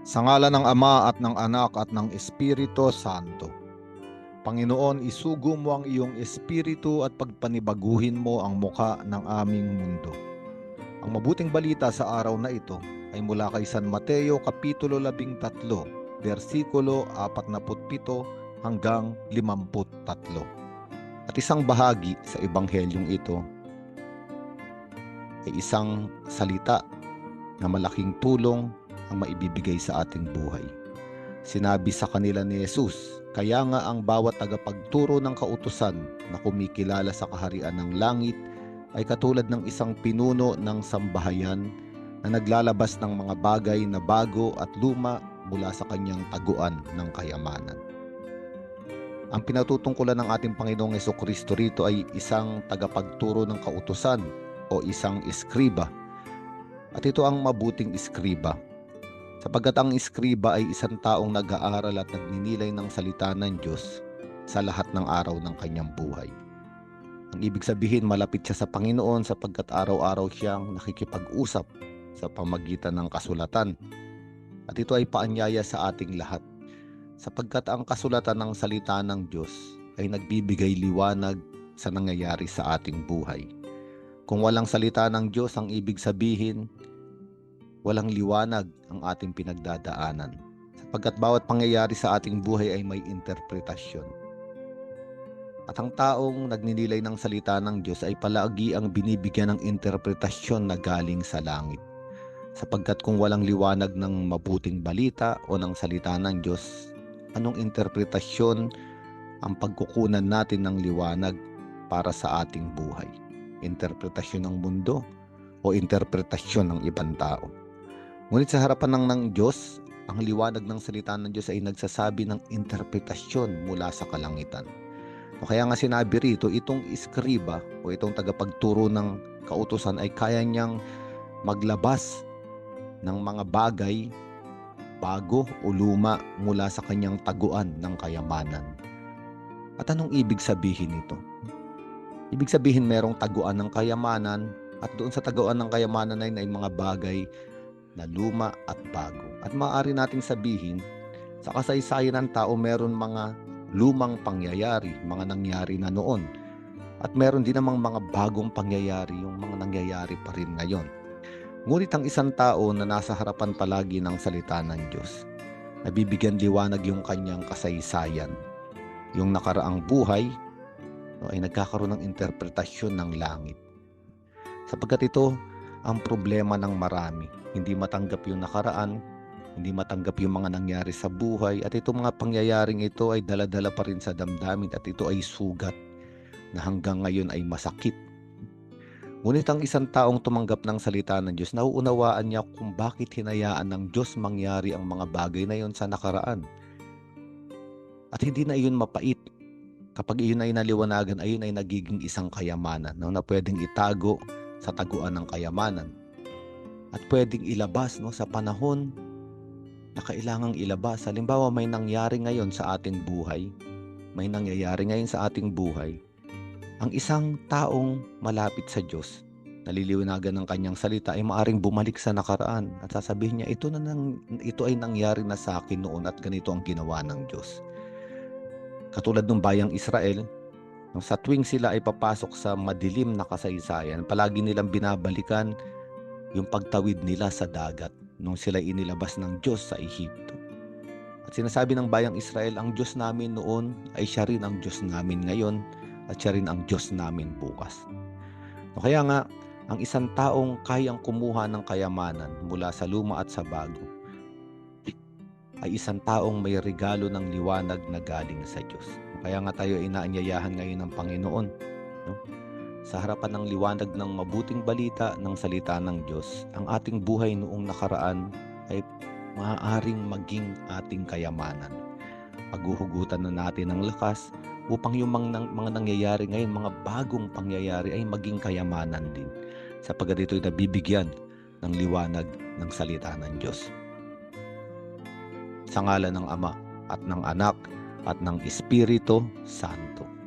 Sa ngala ng Ama at ng Anak at ng Espiritu Santo. Panginoon, isugo mo ang iyong espiritu at pagpanibaguhin mo ang muka ng aming mundo. Ang mabuting balita sa araw na ito ay mula kay San Mateo Kapitulo 13, versikulo 47 hanggang 53. At isang bahagi sa ebanghelyong ito ay isang salita na malaking tulong ang maibibigay sa ating buhay. Sinabi sa kanila ni Jesus, kaya nga ang bawat tagapagturo ng kautusan na kumikilala sa kaharian ng langit ay katulad ng isang pinuno ng sambahayan na naglalabas ng mga bagay na bago at luma mula sa kanyang taguan ng kayamanan. Ang pinatutungkulan ng ating Panginoong Yeso Kristo rito ay isang tagapagturo ng kautusan o isang eskriba. At ito ang mabuting eskriba sapagkat ang iskriba ay isang taong nag-aaral at nagninilay ng salita ng Diyos sa lahat ng araw ng kanyang buhay. Ang ibig sabihin, malapit siya sa Panginoon sapagkat araw-araw siyang nakikipag-usap sa pamagitan ng kasulatan. At ito ay paanyaya sa ating lahat sapagkat ang kasulatan ng salita ng Diyos ay nagbibigay liwanag sa nangyayari sa ating buhay. Kung walang salita ng Diyos, ang ibig sabihin, walang liwanag ang ating pinagdadaanan sapagkat bawat pangyayari sa ating buhay ay may interpretasyon. At ang taong nagninilay ng salita ng Diyos ay palagi ang binibigyan ng interpretasyon na galing sa langit. Sapagkat kung walang liwanag ng mabuting balita o ng salita ng Diyos, anong interpretasyon ang pagkukunan natin ng liwanag para sa ating buhay? Interpretasyon ng mundo o interpretasyon ng ibang tao? Ngunit sa harapan ng, ng Diyos, ang liwanag ng salita ng Diyos ay nagsasabi ng interpretasyon mula sa kalangitan. O kaya nga sinabi rito, itong iskriba o itong tagapagturo ng kautusan ay kaya niyang maglabas ng mga bagay bago o luma mula sa kanyang taguan ng kayamanan. At anong ibig sabihin nito? Ibig sabihin merong taguan ng kayamanan at doon sa taguan ng kayamanan ay, ay mga bagay na luma at bago. At maaari nating sabihin, sa kasaysayan ng tao meron mga lumang pangyayari, mga nangyari na noon. At meron din namang mga bagong pangyayari, yung mga nangyayari pa rin ngayon. Ngunit ang isang tao na nasa harapan palagi ng salita ng Diyos, nabibigyan liwanag yung kanyang kasaysayan. Yung nakaraang buhay no, ay nagkakaroon ng interpretasyon ng langit. Sapagkat ito ang problema ng marami hindi matanggap yung nakaraan, hindi matanggap yung mga nangyari sa buhay at itong mga pangyayaring ito ay daladala pa rin sa damdamin at ito ay sugat na hanggang ngayon ay masakit. Ngunit ang isang taong tumanggap ng salita ng Diyos, nauunawaan niya kung bakit hinayaan ng Diyos mangyari ang mga bagay na yon sa nakaraan. At hindi na iyon mapait. Kapag iyon ay naliwanagan, ayun ay nagiging isang kayamanan no, na pwedeng itago sa taguan ng kayamanan at pwedeng ilabas no, sa panahon na kailangang ilabas. Halimbawa, may nangyari ngayon sa ating buhay, may nangyayari ngayon sa ating buhay, ang isang taong malapit sa Diyos, naliliwanagan ng kanyang salita, ay maaring bumalik sa nakaraan at sasabihin niya, ito, na nang, ito ay nangyari na sa akin noon at ganito ang ginawa ng Diyos. Katulad ng bayang Israel, sa tuwing sila ay papasok sa madilim na kasaysayan, palagi nilang binabalikan yung pagtawid nila sa dagat nung sila inilabas ng Diyos sa Ehipto. At sinasabi ng bayang Israel, ang Diyos namin noon ay siya rin ang Diyos namin ngayon at siya rin ang Diyos namin bukas. O kaya nga, ang isang taong kayang kumuha ng kayamanan mula sa luma at sa bago ay isang taong may regalo ng liwanag na galing sa Diyos. Kaya nga tayo inaanyayahan ngayon ng Panginoon. No? sa harapan ng liwanag ng mabuting balita ng salita ng Diyos, ang ating buhay noong nakaraan ay maaaring maging ating kayamanan. Paghuhugutan na natin ng lakas upang yung mga, mga nangyayari ngayon, mga bagong pangyayari ay maging kayamanan din. Sapagkat ito'y nabibigyan ng liwanag ng salita ng Diyos. Sa ngala ng Ama at ng Anak at ng Espiritu Santo.